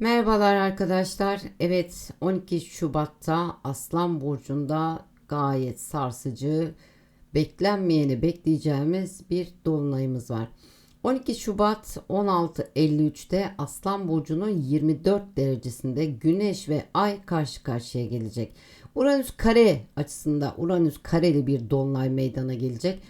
Merhabalar arkadaşlar. Evet 12 Şubat'ta Aslan Burcu'nda gayet sarsıcı, beklenmeyeni bekleyeceğimiz bir dolunayımız var. 12 Şubat 16.53'te Aslan Burcu'nun 24 derecesinde Güneş ve Ay karşı karşıya gelecek. Uranüs kare açısında Uranüs kareli bir dolunay meydana gelecek.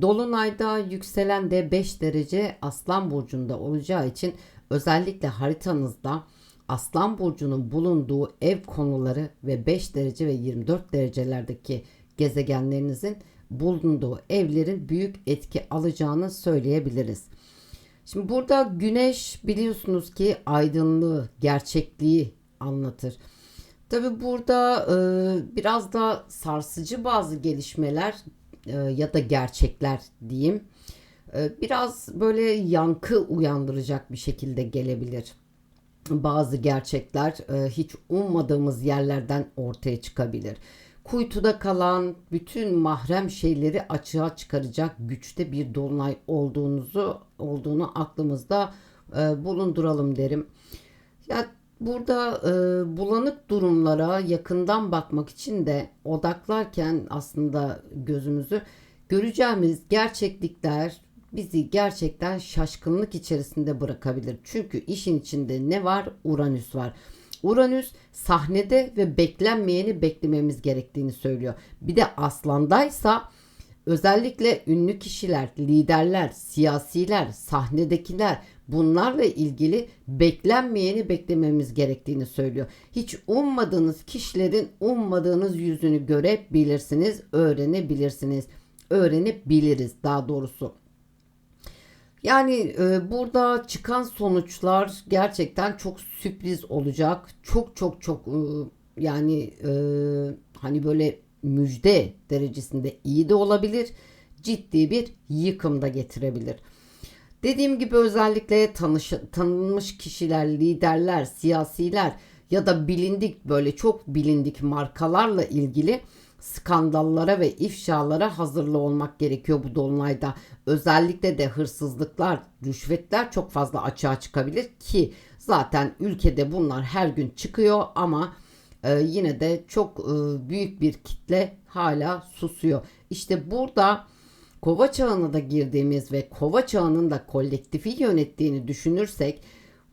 Dolunayda yükselen de 5 derece Aslan Burcu'nda olacağı için özellikle haritanızda Aslan Burcu'nun bulunduğu ev konuları ve 5 derece ve 24 derecelerdeki gezegenlerinizin bulunduğu evlerin büyük etki alacağını söyleyebiliriz. Şimdi burada güneş biliyorsunuz ki aydınlığı, gerçekliği anlatır. Tabi burada e, biraz da sarsıcı bazı gelişmeler e, ya da gerçekler diyeyim. E, biraz böyle yankı uyandıracak bir şekilde gelebilir. Bazı gerçekler e, hiç ummadığımız yerlerden ortaya çıkabilir. Kuytuda kalan bütün mahrem şeyleri açığa çıkaracak güçte bir dolunay olduğunuzu olduğunu aklımızda e, bulunduralım derim. Ya burada e, bulanık durumlara yakından bakmak için de odaklarken aslında gözümüzü göreceğimiz gerçeklikler bizi gerçekten şaşkınlık içerisinde bırakabilir. Çünkü işin içinde ne var? Uranüs var. Uranüs sahnede ve beklenmeyeni beklememiz gerektiğini söylüyor. Bir de aslandaysa özellikle ünlü kişiler, liderler, siyasiler, sahnedekiler bunlarla ilgili beklenmeyeni beklememiz gerektiğini söylüyor. Hiç ummadığınız kişilerin ummadığınız yüzünü görebilirsiniz, öğrenebilirsiniz. Öğrenebiliriz daha doğrusu. Yani e, burada çıkan sonuçlar gerçekten çok sürpriz olacak. Çok çok çok e, yani e, hani böyle müjde derecesinde iyi de olabilir. Ciddi bir yıkım da getirebilir. Dediğim gibi özellikle tanış, tanınmış kişiler, liderler, siyasiler ya da bilindik böyle çok bilindik markalarla ilgili skandallara ve ifşalara hazırlı olmak gerekiyor bu dolunayda. Özellikle de hırsızlıklar, rüşvetler çok fazla açığa çıkabilir ki zaten ülkede bunlar her gün çıkıyor ama e, yine de çok e, büyük bir kitle hala susuyor. İşte burada kova çağına da girdiğimiz ve kova çağının da kolektifi yönettiğini düşünürsek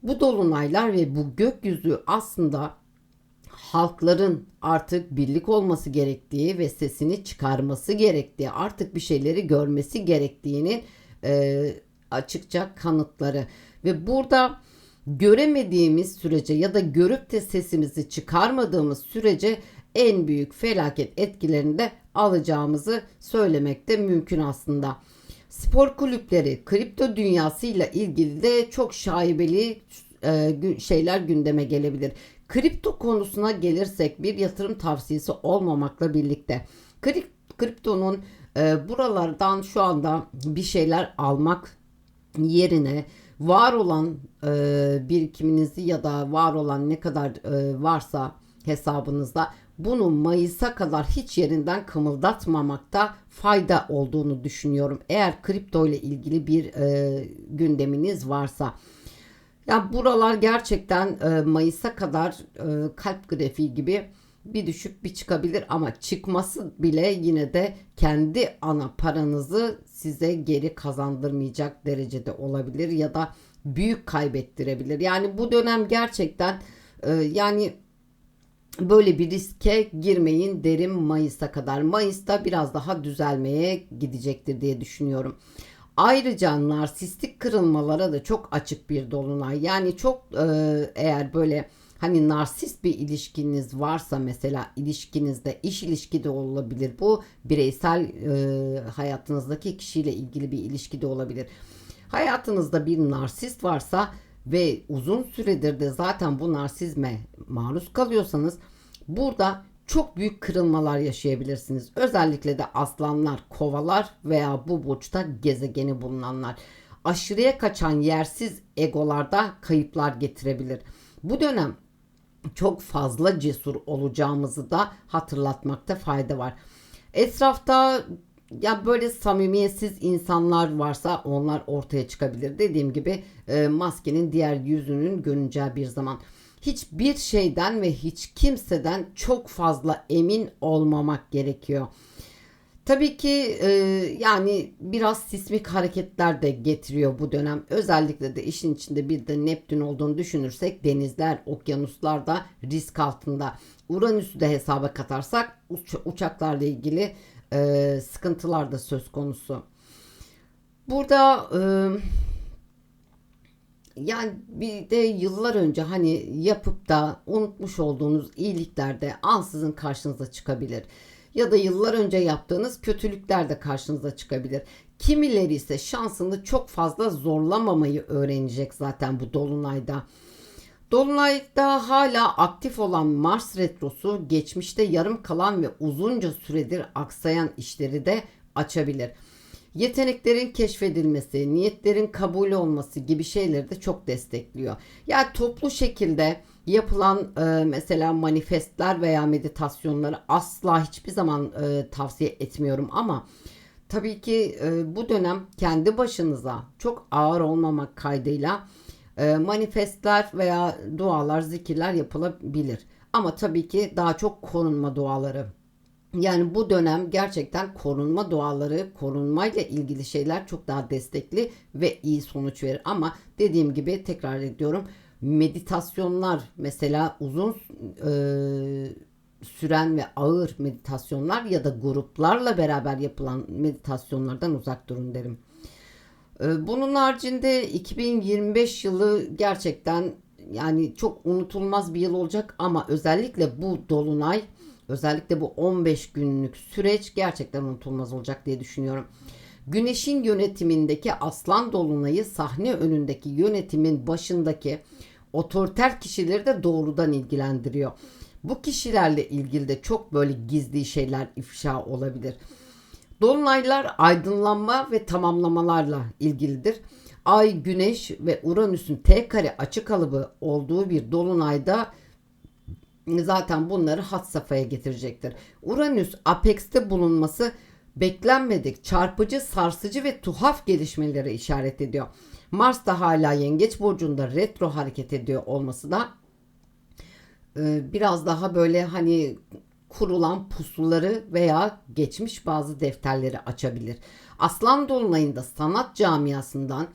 bu dolunaylar ve bu gökyüzü aslında halkların artık birlik olması gerektiği ve sesini çıkarması gerektiği, artık bir şeyleri görmesi gerektiğini e, açıkça kanıtları. Ve burada göremediğimiz sürece ya da görüp de sesimizi çıkarmadığımız sürece en büyük felaket etkilerini de alacağımızı söylemek de mümkün aslında. Spor kulüpleri, kripto dünyasıyla ilgili de çok şaibeli e, şeyler gündeme gelebilir. Kripto konusuna gelirsek bir yatırım tavsiyesi olmamakla birlikte kriptonun e, buralardan şu anda bir şeyler almak yerine var olan e, birikiminizi ya da var olan ne kadar e, varsa hesabınızda bunu Mayıs'a kadar hiç yerinden kımıldatmamakta fayda olduğunu düşünüyorum. Eğer kripto ile ilgili bir e, gündeminiz varsa. Ya buralar gerçekten e, Mayıs'a kadar e, kalp grafiği gibi bir düşük bir çıkabilir ama çıkması bile yine de kendi ana paranızı size geri kazandırmayacak derecede olabilir ya da büyük kaybettirebilir. Yani bu dönem gerçekten e, yani böyle bir riske girmeyin derim Mayıs'a kadar. Mayıs'ta biraz daha düzelmeye gidecektir diye düşünüyorum. Ayrıca narsistik kırılmalara da çok açık bir dolunay. Yani çok e, eğer böyle hani narsist bir ilişkiniz varsa mesela ilişkinizde iş ilişki de olabilir. Bu bireysel e, hayatınızdaki kişiyle ilgili bir ilişki de olabilir. Hayatınızda bir narsist varsa ve uzun süredir de zaten bu narsizme maruz kalıyorsanız burada çok büyük kırılmalar yaşayabilirsiniz. Özellikle de aslanlar, kovalar veya bu burçta gezegeni bulunanlar. Aşırıya kaçan yersiz egolarda kayıplar getirebilir. Bu dönem çok fazla cesur olacağımızı da hatırlatmakta fayda var. Etrafta ya böyle samimiyetsiz insanlar varsa onlar ortaya çıkabilir. Dediğim gibi e, maskenin diğer yüzünün görüneceği bir zaman. Hiçbir şeyden ve hiç kimseden çok fazla emin olmamak gerekiyor. Tabii ki e, yani biraz sismik hareketler de getiriyor bu dönem. Özellikle de işin içinde bir de Neptün olduğunu düşünürsek denizler, okyanuslar da risk altında. Uranüs'ü de hesaba katarsak uç- uçaklarla ilgili e, sıkıntılar da söz konusu. Burada e, yani bir de yıllar önce hani yapıp da unutmuş olduğunuz iyilikler de ansızın karşınıza çıkabilir. Ya da yıllar önce yaptığınız kötülükler de karşınıza çıkabilir. Kimileri ise şansını çok fazla zorlamamayı öğrenecek zaten bu dolunayda. Dolunayda hala aktif olan Mars retrosu geçmişte yarım kalan ve uzunca süredir aksayan işleri de açabilir. Yeteneklerin keşfedilmesi, niyetlerin kabul olması gibi şeyleri de çok destekliyor. Yani toplu şekilde yapılan e, mesela manifestler veya meditasyonları asla hiçbir zaman e, tavsiye etmiyorum ama tabii ki e, bu dönem kendi başınıza çok ağır olmamak kaydıyla e, manifestler veya dualar, zikirler yapılabilir. Ama tabii ki daha çok korunma duaları. Yani bu dönem gerçekten korunma duaları, korunmayla ilgili şeyler çok daha destekli ve iyi sonuç verir. Ama dediğim gibi tekrar ediyorum meditasyonlar mesela uzun e, süren ve ağır meditasyonlar ya da gruplarla beraber yapılan meditasyonlardan uzak durun derim. E, bunun haricinde 2025 yılı gerçekten yani çok unutulmaz bir yıl olacak ama özellikle bu dolunay özellikle bu 15 günlük süreç gerçekten unutulmaz olacak diye düşünüyorum. Güneşin yönetimindeki aslan dolunayı sahne önündeki yönetimin başındaki otoriter kişileri de doğrudan ilgilendiriyor. Bu kişilerle ilgili de çok böyle gizli şeyler ifşa olabilir. Dolunaylar aydınlanma ve tamamlamalarla ilgilidir. Ay, Güneş ve Uranüs'ün T kare açı kalıbı olduğu bir dolunayda zaten bunları hat safhaya getirecektir. Uranüs Apex'te bulunması beklenmedik, çarpıcı, sarsıcı ve tuhaf gelişmelere işaret ediyor. Mars da hala Yengeç burcunda retro hareket ediyor olması da e, biraz daha böyle hani kurulan pusuları veya geçmiş bazı defterleri açabilir. Aslan dolunayında sanat camiasından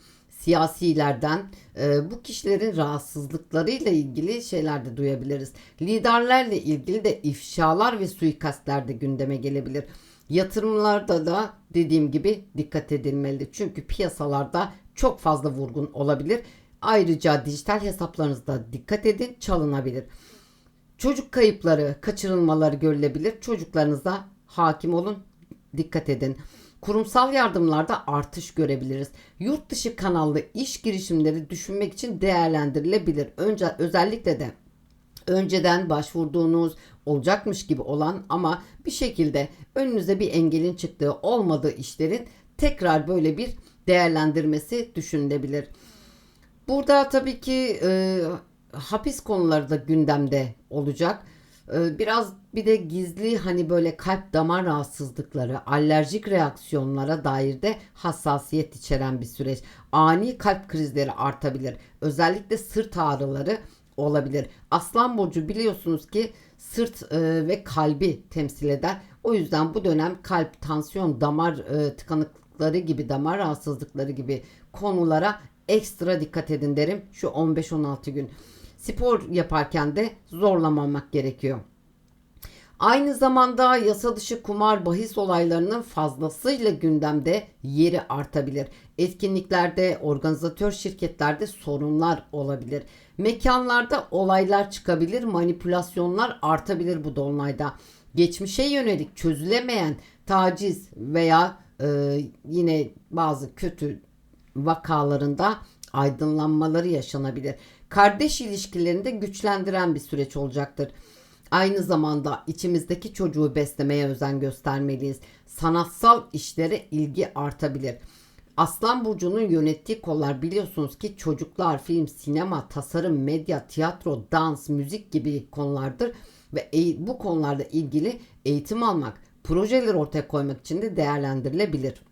siyasilerden e, bu kişilerin rahatsızlıklarıyla ilgili şeyler de duyabiliriz. Liderlerle ilgili de ifşalar ve suikastler de gündeme gelebilir. Yatırımlarda da dediğim gibi dikkat edilmeli. Çünkü piyasalarda çok fazla vurgun olabilir. Ayrıca dijital hesaplarınızda dikkat edin çalınabilir. Çocuk kayıpları, kaçırılmaları görülebilir. Çocuklarınıza hakim olun, dikkat edin. Kurumsal yardımlarda artış görebiliriz. Yurt dışı kanallı iş girişimleri düşünmek için değerlendirilebilir. Önce özellikle de önceden başvurduğunuz olacakmış gibi olan ama bir şekilde önünüze bir engelin çıktığı olmadığı işlerin tekrar böyle bir değerlendirmesi düşünülebilir. Burada tabii ki e, hapis konuları da gündemde olacak. E, biraz bir de gizli hani böyle kalp damar rahatsızlıkları, alerjik reaksiyonlara dair de hassasiyet içeren bir süreç. Ani kalp krizleri artabilir. Özellikle sırt ağrıları olabilir. Aslan burcu biliyorsunuz ki sırt e, ve kalbi temsil eder. O yüzden bu dönem kalp, tansiyon, damar e, tıkanıklıkları gibi, damar rahatsızlıkları gibi konulara ekstra dikkat edin derim şu 15-16 gün. Spor yaparken de zorlamamak gerekiyor. Aynı zamanda yasa dışı kumar bahis olaylarının fazlasıyla gündemde yeri artabilir. Etkinliklerde, organizatör şirketlerde sorunlar olabilir. Mekanlarda olaylar çıkabilir, manipülasyonlar artabilir bu dolunayda. Geçmişe yönelik çözülemeyen taciz veya e, yine bazı kötü vakalarında aydınlanmaları yaşanabilir. Kardeş ilişkilerinde güçlendiren bir süreç olacaktır. Aynı zamanda içimizdeki çocuğu beslemeye özen göstermeliyiz. Sanatsal işlere ilgi artabilir. Aslan Burcu'nun yönettiği kollar biliyorsunuz ki çocuklar, film, sinema, tasarım, medya, tiyatro, dans, müzik gibi konulardır ve bu konularda ilgili eğitim almak, projeler ortaya koymak için de değerlendirilebilir.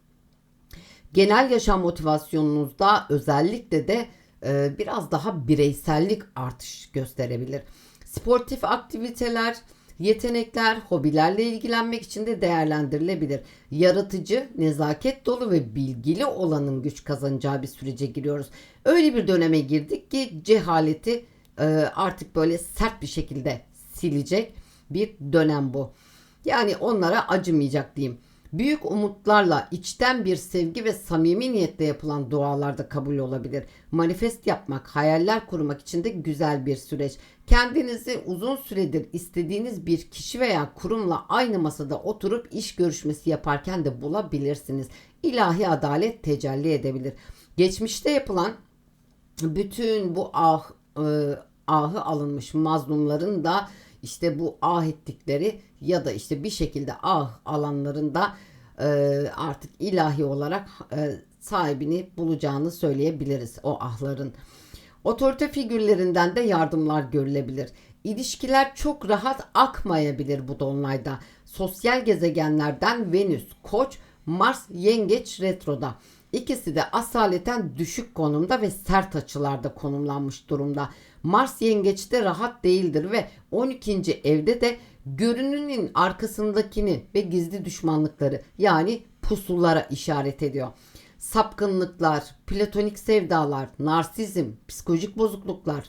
Genel yaşam motivasyonunuzda özellikle de e, biraz daha bireysellik artış gösterebilir. Sportif aktiviteler, yetenekler, hobilerle ilgilenmek için de değerlendirilebilir. Yaratıcı, nezaket dolu ve bilgili olanın güç kazanacağı bir sürece giriyoruz. Öyle bir döneme girdik ki cehaleti e, artık böyle sert bir şekilde silecek bir dönem bu. Yani onlara acımayacak diyeyim. Büyük umutlarla içten bir sevgi ve samimi niyetle yapılan dualarda kabul olabilir. Manifest yapmak, hayaller kurmak için de güzel bir süreç. Kendinizi uzun süredir istediğiniz bir kişi veya kurumla aynı masada oturup iş görüşmesi yaparken de bulabilirsiniz. İlahi adalet tecelli edebilir. Geçmişte yapılan bütün bu ah e, ahı alınmış mazlumların da işte bu ah ettikleri ya da işte bir şekilde ah alanlarında e, artık ilahi olarak e, sahibini bulacağını söyleyebiliriz o ahların. Otorite figürlerinden de yardımlar görülebilir. İlişkiler çok rahat akmayabilir bu dolunayda. Sosyal gezegenlerden Venüs, Koç, Mars, Yengeç retroda. İkisi de asaleten düşük konumda ve sert açılarda konumlanmış durumda. Mars yengeçte rahat değildir ve 12. evde de görününün arkasındakini ve gizli düşmanlıkları yani pusulara işaret ediyor. Sapkınlıklar, platonik sevdalar, narsizm, psikolojik bozukluklar,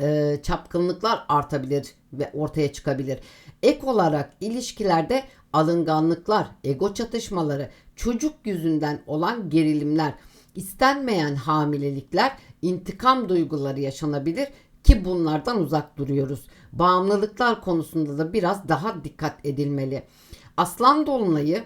e, çapkınlıklar artabilir ve ortaya çıkabilir. Ek olarak ilişkilerde alınganlıklar, ego çatışmaları, çocuk yüzünden olan gerilimler, istenmeyen hamilelikler, intikam duyguları yaşanabilir ki bunlardan uzak duruyoruz. Bağımlılıklar konusunda da biraz daha dikkat edilmeli. Aslan dolunayı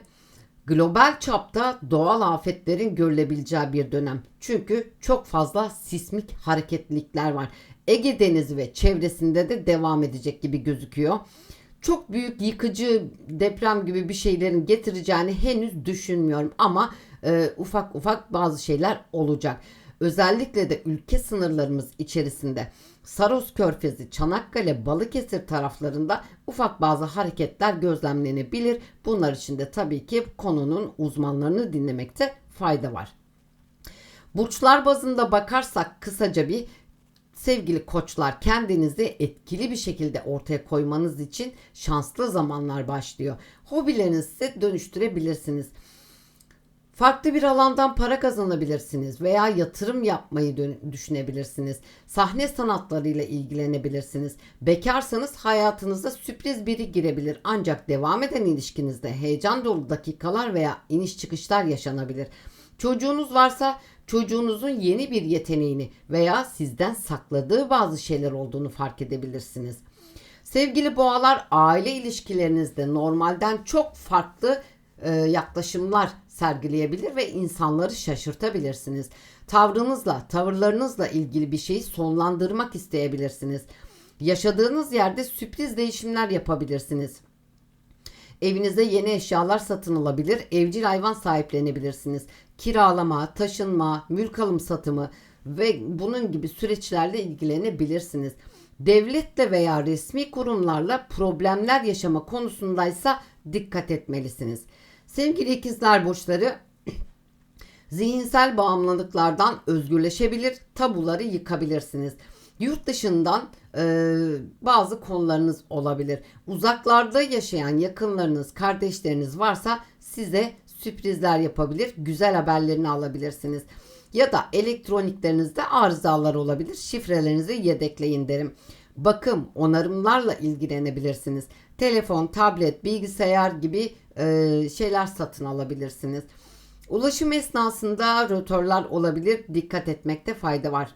global çapta doğal afetlerin görülebileceği bir dönem. Çünkü çok fazla sismik hareketlilikler var. Ege Denizi ve çevresinde de devam edecek gibi gözüküyor. Çok büyük yıkıcı deprem gibi bir şeylerin getireceğini henüz düşünmüyorum ama e, ufak ufak bazı şeyler olacak. Özellikle de ülke sınırlarımız içerisinde Saros Körfezi, Çanakkale, Balıkesir taraflarında ufak bazı hareketler gözlemlenebilir. Bunlar için de tabii ki konunun uzmanlarını dinlemekte fayda var. Burçlar bazında bakarsak kısaca bir sevgili koçlar kendinizi etkili bir şekilde ortaya koymanız için şanslı zamanlar başlıyor. Hobilerinizi dönüştürebilirsiniz. Farklı bir alandan para kazanabilirsiniz veya yatırım yapmayı düşünebilirsiniz. Sahne sanatlarıyla ilgilenebilirsiniz. Bekarsanız hayatınıza sürpriz biri girebilir ancak devam eden ilişkinizde heyecan dolu dakikalar veya iniş çıkışlar yaşanabilir. Çocuğunuz varsa çocuğunuzun yeni bir yeteneğini veya sizden sakladığı bazı şeyler olduğunu fark edebilirsiniz. Sevgili boğalar aile ilişkilerinizde normalden çok farklı e, yaklaşımlar sergileyebilir ve insanları şaşırtabilirsiniz. Tavrınızla, tavırlarınızla ilgili bir şeyi sonlandırmak isteyebilirsiniz. Yaşadığınız yerde sürpriz değişimler yapabilirsiniz. Evinize yeni eşyalar satın alabilir, evcil hayvan sahiplenebilirsiniz. Kiralama, taşınma, mülk alım satımı ve bunun gibi süreçlerle ilgilenebilirsiniz. Devletle veya resmi kurumlarla problemler yaşama konusundaysa dikkat etmelisiniz. Sevgili ikizler burçları zihinsel bağımlılıklardan özgürleşebilir, tabuları yıkabilirsiniz. Yurt dışından e, bazı konularınız olabilir. Uzaklarda yaşayan yakınlarınız, kardeşleriniz varsa size sürprizler yapabilir, güzel haberlerini alabilirsiniz. Ya da elektroniklerinizde arızalar olabilir. Şifrelerinizi yedekleyin derim. Bakım, onarımlarla ilgilenebilirsiniz. Telefon, tablet, bilgisayar gibi e, şeyler satın alabilirsiniz. Ulaşım esnasında rötorlar olabilir. Dikkat etmekte fayda var.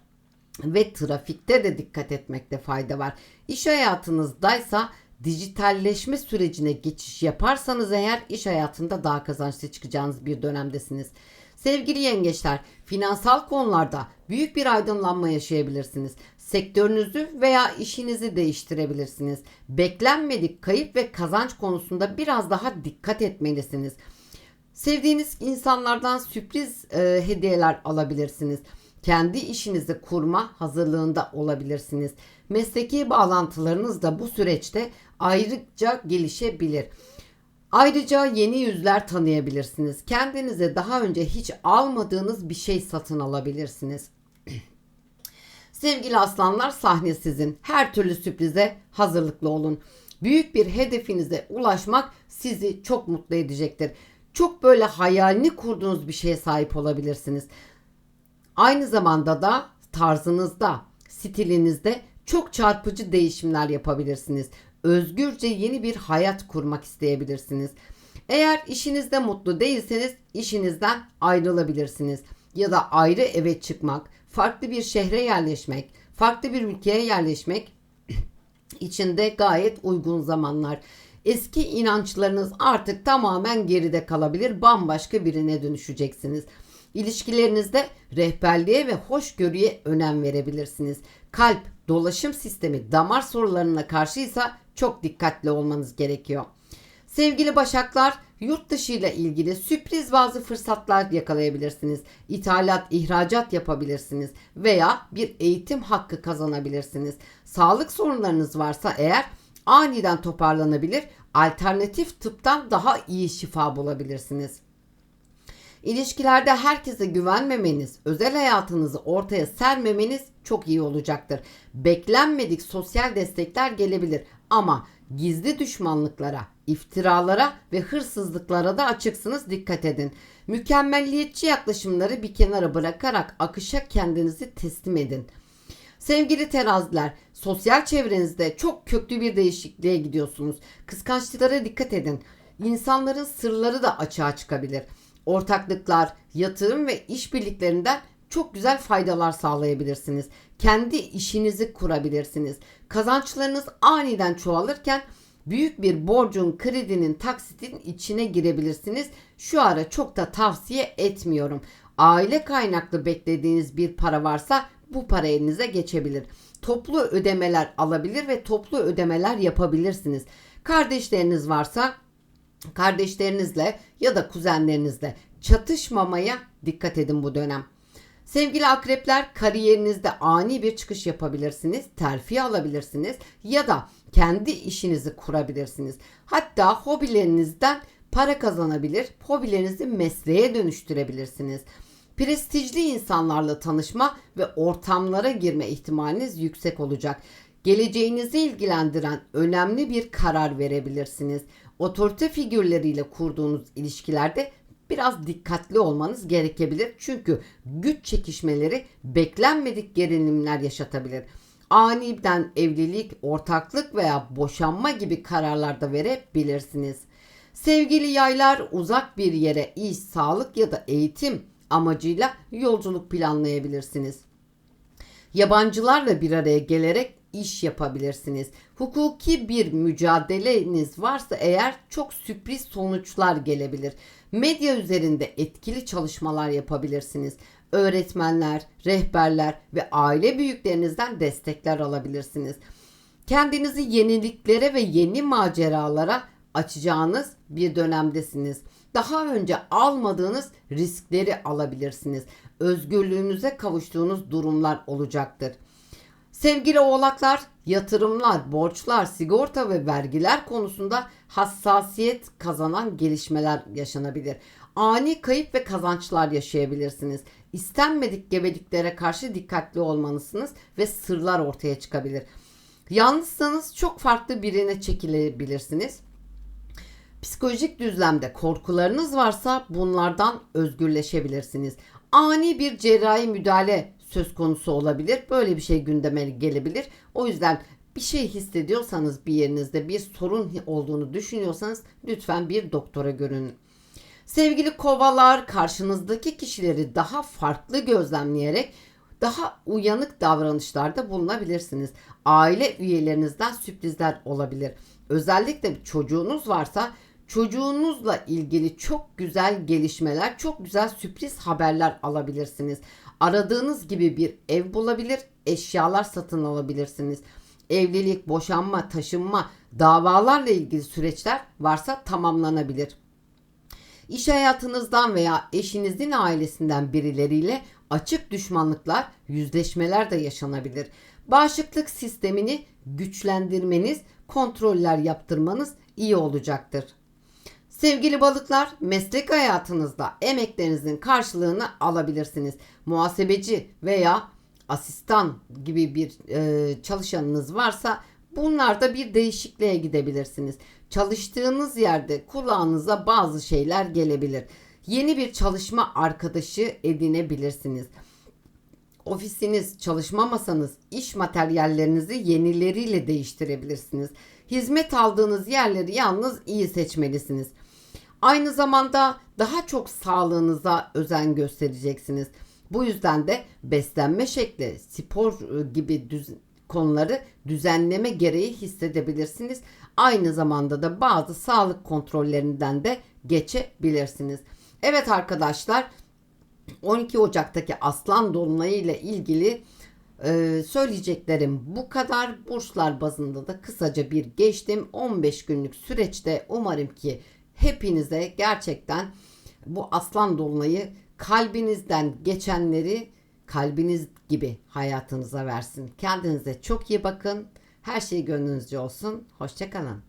Ve trafikte de dikkat etmekte fayda var. İş hayatınızdaysa dijitalleşme sürecine geçiş yaparsanız eğer iş hayatında daha kazançlı çıkacağınız bir dönemdesiniz. Sevgili yengeçler, finansal konularda büyük bir aydınlanma yaşayabilirsiniz. Sektörünüzü veya işinizi değiştirebilirsiniz. Beklenmedik kayıp ve kazanç konusunda biraz daha dikkat etmelisiniz. Sevdiğiniz insanlardan sürpriz e, hediyeler alabilirsiniz. Kendi işinizi kurma hazırlığında olabilirsiniz. Mesleki bağlantılarınız da bu süreçte ayrıca gelişebilir. Ayrıca yeni yüzler tanıyabilirsiniz. Kendinize daha önce hiç almadığınız bir şey satın alabilirsiniz. Sevgili aslanlar sahne sizin. Her türlü sürprize hazırlıklı olun. Büyük bir hedefinize ulaşmak sizi çok mutlu edecektir. Çok böyle hayalini kurduğunuz bir şeye sahip olabilirsiniz. Aynı zamanda da tarzınızda, stilinizde çok çarpıcı değişimler yapabilirsiniz. Özgürce yeni bir hayat kurmak isteyebilirsiniz. Eğer işinizde mutlu değilseniz işinizden ayrılabilirsiniz. Ya da ayrı eve çıkmak, farklı bir şehre yerleşmek, farklı bir ülkeye yerleşmek içinde gayet uygun zamanlar. Eski inançlarınız artık tamamen geride kalabilir. Bambaşka birine dönüşeceksiniz. İlişkilerinizde rehberliğe ve hoşgörüye önem verebilirsiniz. Kalp, dolaşım sistemi, damar sorularına karşıysa çok dikkatli olmanız gerekiyor. Sevgili Başaklar, yurt dışı ile ilgili sürpriz bazı fırsatlar yakalayabilirsiniz. İthalat, ihracat yapabilirsiniz veya bir eğitim hakkı kazanabilirsiniz. Sağlık sorunlarınız varsa eğer aniden toparlanabilir, alternatif tıptan daha iyi şifa bulabilirsiniz. İlişkilerde herkese güvenmemeniz, özel hayatınızı ortaya sermemeniz çok iyi olacaktır. Beklenmedik sosyal destekler gelebilir ama gizli düşmanlıklara, iftiralara ve hırsızlıklara da açıksınız dikkat edin. Mükemmelliyetçi yaklaşımları bir kenara bırakarak akışa kendinizi teslim edin. Sevgili teraziler, sosyal çevrenizde çok köklü bir değişikliğe gidiyorsunuz. Kıskançlıklara dikkat edin. İnsanların sırları da açığa çıkabilir. Ortaklıklar, yatırım ve işbirliklerinden çok güzel faydalar sağlayabilirsiniz. Kendi işinizi kurabilirsiniz. Kazançlarınız aniden çoğalırken büyük bir borcun, kredinin, taksitin içine girebilirsiniz. Şu ara çok da tavsiye etmiyorum. Aile kaynaklı beklediğiniz bir para varsa bu para elinize geçebilir. Toplu ödemeler alabilir ve toplu ödemeler yapabilirsiniz. Kardeşleriniz varsa kardeşlerinizle ya da kuzenlerinizle çatışmamaya dikkat edin bu dönem. Sevgili akrepler kariyerinizde ani bir çıkış yapabilirsiniz, terfi alabilirsiniz ya da kendi işinizi kurabilirsiniz. Hatta hobilerinizden para kazanabilir, hobilerinizi mesleğe dönüştürebilirsiniz. Prestijli insanlarla tanışma ve ortamlara girme ihtimaliniz yüksek olacak. Geleceğinizi ilgilendiren önemli bir karar verebilirsiniz. Otorite figürleriyle kurduğunuz ilişkilerde biraz dikkatli olmanız gerekebilir. Çünkü güç çekişmeleri beklenmedik gerilimler yaşatabilir. Aniden evlilik, ortaklık veya boşanma gibi kararlarda verebilirsiniz. Sevgili yaylar uzak bir yere iş, sağlık ya da eğitim amacıyla yolculuk planlayabilirsiniz. Yabancılarla bir araya gelerek iş yapabilirsiniz. Hukuki bir mücadeleniz varsa eğer çok sürpriz sonuçlar gelebilir. Medya üzerinde etkili çalışmalar yapabilirsiniz. Öğretmenler, rehberler ve aile büyüklerinizden destekler alabilirsiniz. Kendinizi yeniliklere ve yeni maceralara açacağınız bir dönemdesiniz. Daha önce almadığınız riskleri alabilirsiniz. Özgürlüğünüze kavuştuğunuz durumlar olacaktır. Sevgili oğlaklar, yatırımlar, borçlar, sigorta ve vergiler konusunda hassasiyet kazanan gelişmeler yaşanabilir. Ani kayıp ve kazançlar yaşayabilirsiniz. İstenmedik gebeliklere karşı dikkatli olmalısınız ve sırlar ortaya çıkabilir. Yalnızsanız çok farklı birine çekilebilirsiniz. Psikolojik düzlemde korkularınız varsa bunlardan özgürleşebilirsiniz. Ani bir cerrahi müdahale söz konusu olabilir. Böyle bir şey gündeme gelebilir. O yüzden bir şey hissediyorsanız bir yerinizde bir sorun olduğunu düşünüyorsanız lütfen bir doktora görün. Sevgili kovalar karşınızdaki kişileri daha farklı gözlemleyerek daha uyanık davranışlarda bulunabilirsiniz. Aile üyelerinizden sürprizler olabilir. Özellikle çocuğunuz varsa çocuğunuzla ilgili çok güzel gelişmeler, çok güzel sürpriz haberler alabilirsiniz. Aradığınız gibi bir ev bulabilir, eşyalar satın alabilirsiniz. Evlilik, boşanma, taşınma, davalarla ilgili süreçler varsa tamamlanabilir. İş hayatınızdan veya eşinizin ailesinden birileriyle açık düşmanlıklar, yüzleşmeler de yaşanabilir. Bağışıklık sistemini güçlendirmeniz, kontroller yaptırmanız iyi olacaktır. Sevgili balıklar, meslek hayatınızda emeklerinizin karşılığını alabilirsiniz. Muhasebeci veya asistan gibi bir e, çalışanınız varsa bunlarda bir değişikliğe gidebilirsiniz. Çalıştığınız yerde kulağınıza bazı şeyler gelebilir. Yeni bir çalışma arkadaşı edinebilirsiniz. Ofisiniz, çalışma masanız, iş materyallerinizi yenileriyle değiştirebilirsiniz. Hizmet aldığınız yerleri yalnız iyi seçmelisiniz. Aynı zamanda daha çok sağlığınıza özen göstereceksiniz. Bu yüzden de beslenme şekli, spor e, gibi düz- konuları düzenleme gereği hissedebilirsiniz. Aynı zamanda da bazı sağlık kontrollerinden de geçebilirsiniz. Evet arkadaşlar 12 Ocak'taki Aslan Dolunayı ile ilgili e, söyleyeceklerim bu kadar. Burçlar bazında da kısaca bir geçtim. 15 günlük süreçte umarım ki hepinize gerçekten bu Aslan Dolunayı kalbinizden geçenleri kalbiniz gibi hayatınıza versin. Kendinize çok iyi bakın. Her şey gönlünüzce olsun. Hoşçakalın.